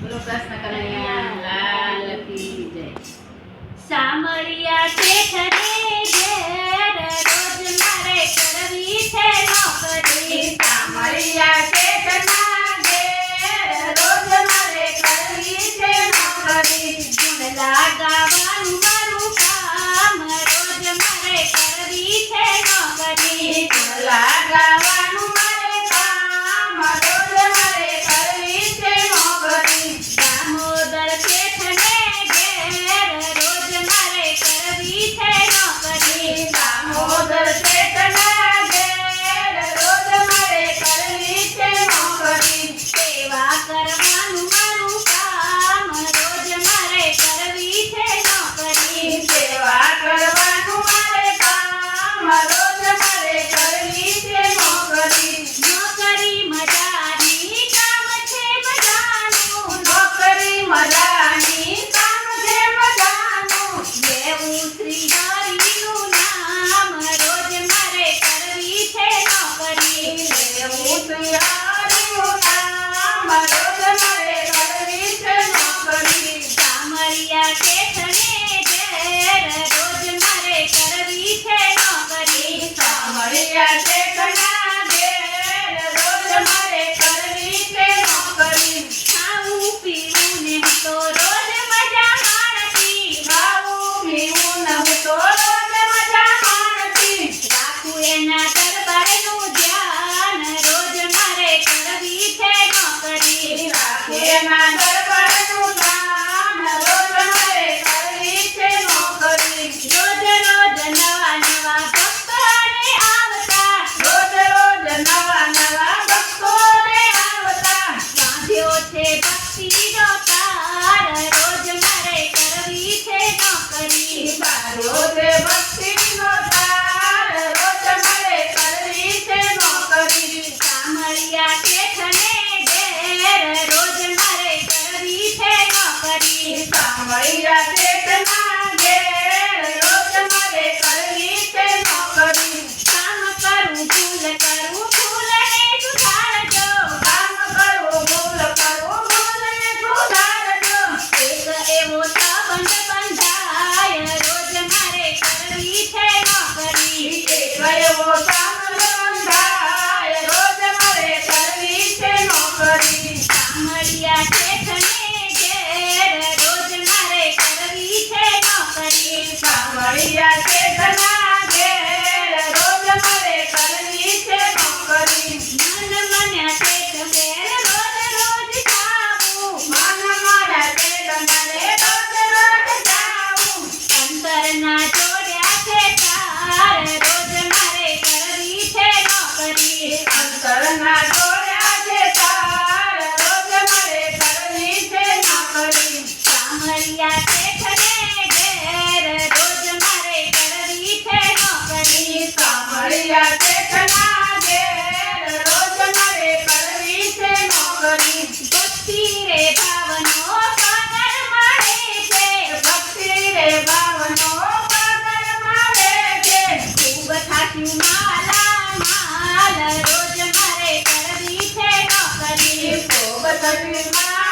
બોલો કૃષ્ણ કનૈયા લાલ કી જય. સામરિયા શેઠ રે ભક્તિ જો તાર રોજ કરવી છે નોકરી. રોજ ભક્તિ તાર રોજ મારે કરવી છે નોકરી. સામળિયા શેઠને ઘેર રોજ કરવી છે નોકરી. સામળિયા શેઠના કરી ભાવનો પગર છે. ભક્તિ રે ભાવનો પગર મળે છે. ખૂબ માલા માલ રોજ મારે કરવી છે નોકરી. ખૂબ થાકી માલા